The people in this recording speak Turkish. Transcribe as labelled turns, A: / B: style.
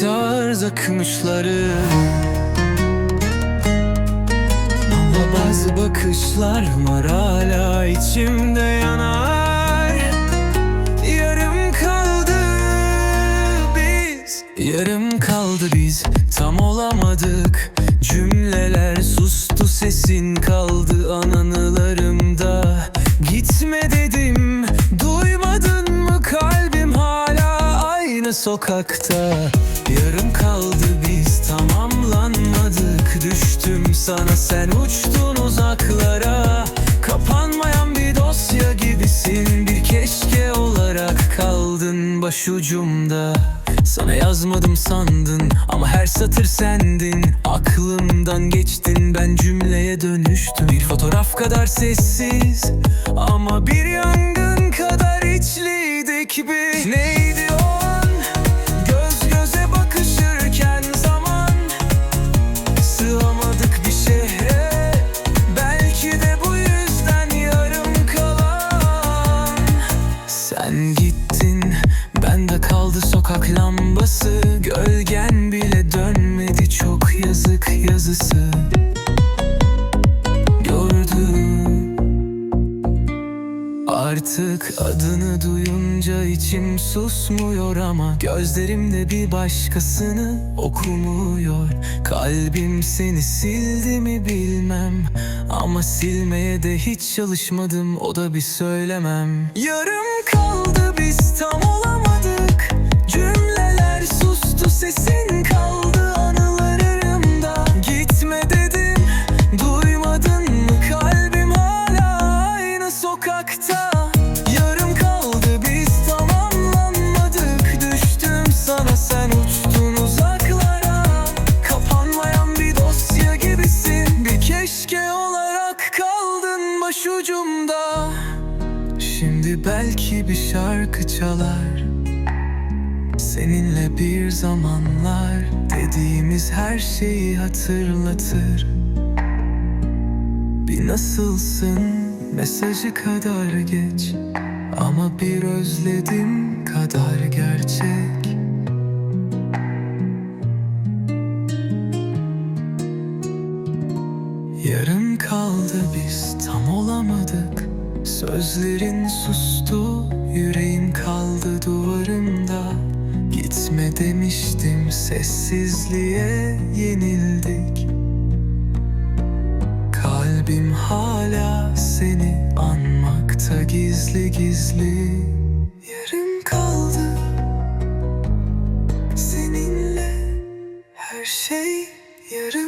A: tarz akmışları Ama bazı bakışlar var hala içimde yanar. Yarım kaldı biz Yarım kaldı biz. Tam olamadık Cümleler sustu sesin kaldı ananılarımda. Gitme dedim aynı sokakta. Yarım kaldı biz tamamlanmadık. Düştüm sana sen uçtun uzaklara. Kapanmayan bir dosya gibisin Bir keşke olarak kaldın başucumda. Sana yazmadım sandın ama her satır sendin. Aklımdan geçtin ben cümleye dönüştüm. Bir fotoğraf kadar sessiz ama bir yangın kadar içliydik biz. Neydi yazık yazısı. Gördüm. Artık adını duyunca içim susmuyor ama Gözlerimde bir başkasını okumuyor. Kalbim seni sildi mi bilmem Ama silmeye de hiç çalışmadım o da bir söylemem. Yarım kaldı biz tam olamadık Şimdi belki bir şarkı çalar. Seninle bir zamanlar Dediğimiz her şeyi hatırlatır. Bir nasılsın mesajı kadar geç. Ama bir özledim kadar gerçek. Yarım kaldı biz tam Sözlerin sustu yüreğim kaldı duvarımda Gitme demiştim sessizliğe yenildik. Kalbim hala seni anmakta gizli gizli. Yarım kaldı. Seninle her şey yarım